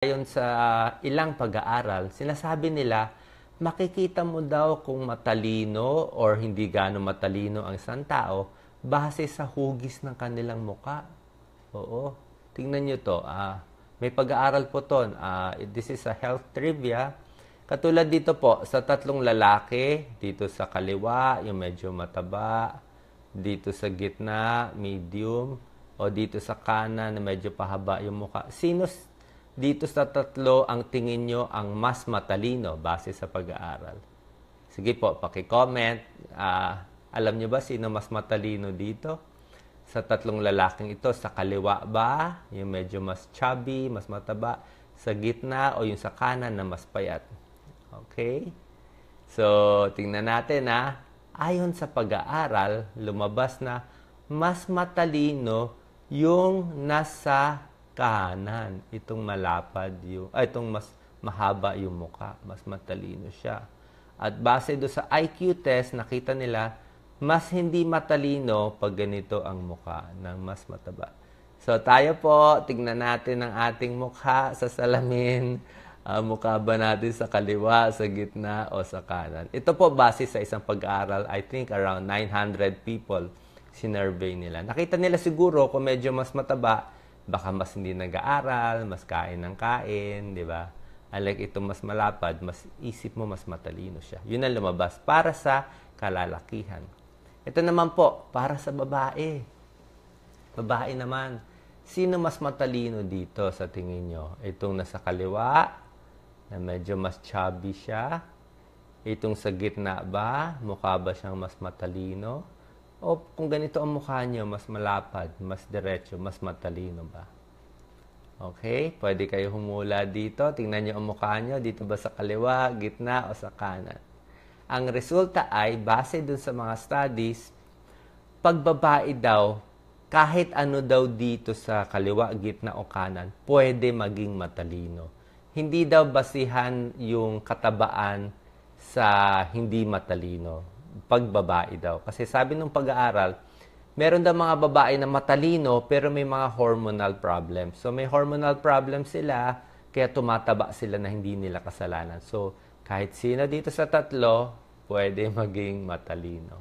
Ayon sa ilang pag-aaral, sinasabi nila, makikita mo daw kung matalino or hindi gaano matalino ang isang tao base sa hugis ng kanilang muka. Oo. Tingnan nyo to. Ah, may pag-aaral po to. Ah, this is a health trivia. Katulad dito po, sa tatlong lalaki, dito sa kaliwa, yung medyo mataba, dito sa gitna, medium, o dito sa kanan na medyo pahaba yung muka. Sino dito sa tatlo ang tingin nyo ang mas matalino base sa pag-aaral? Sige po, paki-comment. Uh, alam nyo ba sino mas matalino dito? Sa tatlong lalaking ito, sa kaliwa ba? Yung medyo mas chubby, mas mataba? Sa gitna o yung sa kanan na mas payat? Okay? So, tingnan natin ha. Ayon sa pag-aaral, lumabas na mas matalino yung nasa kanan, itong malapad yung, ay, itong mas mahaba yung muka, mas matalino siya. At base do sa IQ test, nakita nila, mas hindi matalino pag ganito ang muka ng mas mataba. So tayo po, tignan natin ang ating mukha sa salamin. Uh, mukha ba natin sa kaliwa, sa gitna, o sa kanan? Ito po base sa isang pag-aaral, I think around 900 people sinurvey nila. Nakita nila siguro kung medyo mas mataba, baka mas hindi nag-aaral, mas kain ng kain, di ba? Unlike itong mas malapad, mas isip mo mas matalino siya. Yun ang lumabas para sa kalalakihan. Ito naman po, para sa babae. Babae naman, sino mas matalino dito sa tingin nyo? Itong nasa kaliwa, na medyo mas chubby siya. Itong sa gitna ba, mukha ba siyang mas matalino? O kung ganito ang mukha nyo, mas malapad, mas diretso, mas matalino ba? Okay? Pwede kayo humula dito. Tingnan nyo ang mukha nyo. Dito ba sa kaliwa, gitna, o sa kanan? Ang resulta ay, base dun sa mga studies, pagbabae daw, kahit ano daw dito sa kaliwa, gitna, o kanan, pwede maging matalino. Hindi daw basihan yung katabaan sa hindi matalino pagbabae daw. Kasi sabi ng pag-aaral, meron daw mga babae na matalino pero may mga hormonal problems. So may hormonal problems sila, kaya tumataba sila na hindi nila kasalanan. So kahit sino dito sa tatlo, pwede maging matalino.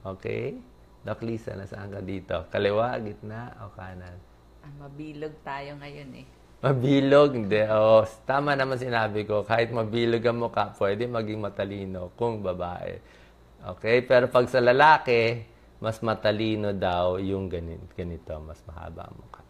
Okay? Doc Lisa, nasaan ka dito? Kaliwa, gitna, o kanan? Ah, mabilog tayo ngayon eh. Mabilog? Hindi. Oh, tama naman sinabi ko. Kahit mabilog ang mukha, pwede maging matalino kung babae. Okay? Pero pag sa lalaki, mas matalino daw yung ganito, mas mahaba ang mukha.